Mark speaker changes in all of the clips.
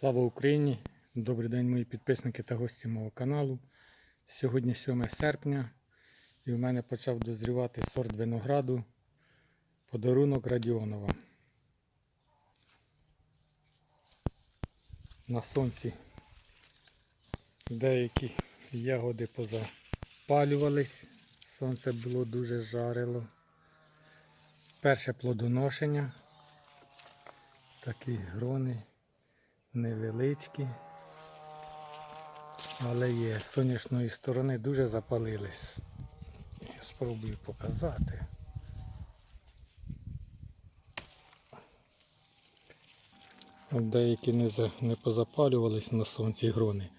Speaker 1: Слава Україні! Добрий день, мої підписники та гості мого каналу. Сьогодні 7 серпня і в мене почав дозрівати сорт винограду подарунок Радіонова. На сонці деякі ягоди позапалювались, сонце було дуже жарило. Перше плодоношення. Такі грони невеличкі, але є з сонячної сторони дуже запалились. Я спробую показати. От деякі не, за, не позапалювались на сонці грони,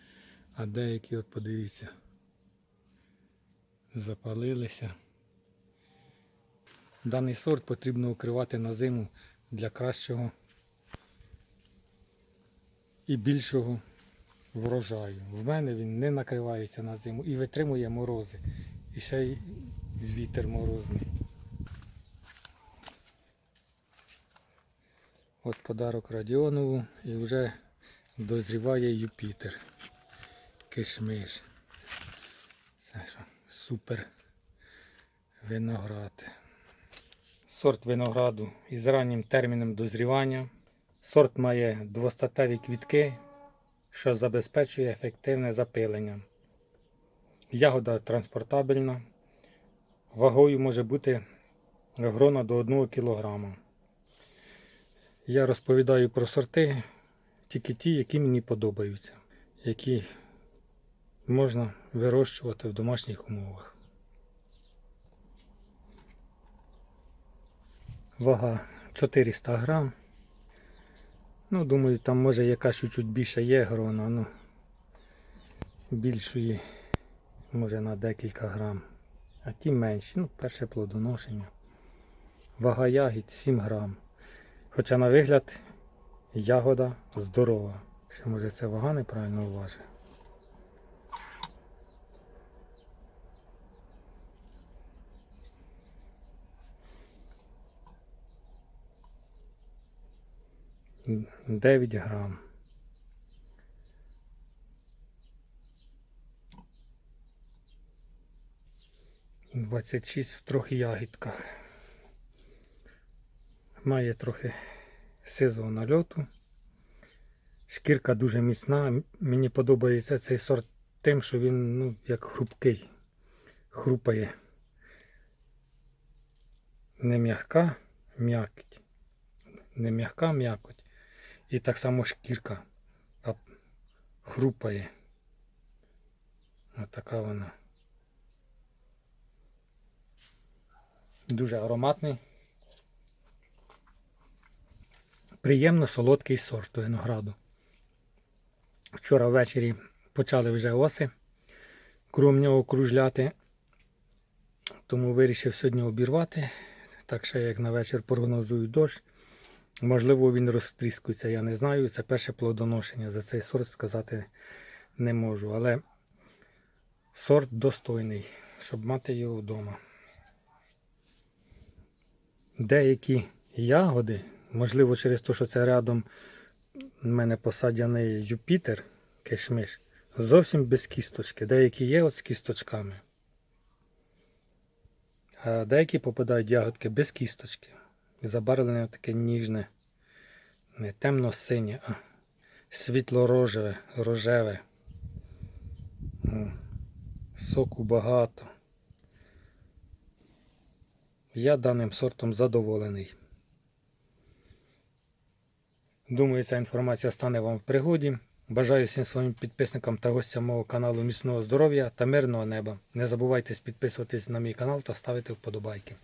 Speaker 1: а деякі, от подивіться, запалилися. Даний сорт потрібно укривати на зиму для кращого і більшого врожаю. В мене він не накривається на зиму і витримує морози. І ще й вітер морозний. От подарок Радіонову і вже дозріває Юпітер. Кишмиш. Це що, супер виноград. Сорт винограду із раннім терміном дозрівання. Сорт має двостатеві квітки, що забезпечує ефективне запилення. Ягода транспортабельна. Вагою може бути грона до 1 кг. Я розповідаю про сорти, тільки ті, які мені подобаються, які можна вирощувати в домашніх умовах. Вага 400 грам. Ну, думаю, там може якась чуть-чуть більше є грона, ну більшої, може на декілька грам. А ті менші, ну, перше плодоношення. Вага ягід 7 грам. Хоча на вигляд ягода здорова. Ще може це вага неправильно уважить. 9 грам. Двадцять шість в трьох ягідках. Має трохи сизого нальоту. Шкірка дуже міцна. Мені подобається цей сорт тим, що він ну, як хрупкий. Хрупає. Не м'яка, м'якоть. Не м'яка м'якоть. І так само шкірка хрупає. Ось така вона. Дуже ароматний. Приємно солодкий сорт винограду. Вчора ввечері почали вже оси крім нього кружляти, тому вирішив сьогодні обірвати. Так що як на вечір прогнозують дощ. Можливо, він розтріскується, я не знаю. Це перше плодоношення. За цей сорт сказати не можу. Але сорт достойний, щоб мати його вдома. Деякі ягоди, можливо, через те, що це рядом в мене посадяний Юпітер, кишмиш, зовсім без кісточки. Деякі є от з кісточками. А деякі попадають ягодки без кісточки. Забарвлене таке ніжне, не темно-синє, а світло-рожеве, рожеве. Соку багато. Я даним сортом задоволений. Думаю, ця інформація стане вам в пригоді. Бажаю всім своїм підписникам та гостям мого каналу міцного здоров'я та мирного неба. Не забувайте підписуватись на мій канал та ставити вподобайки.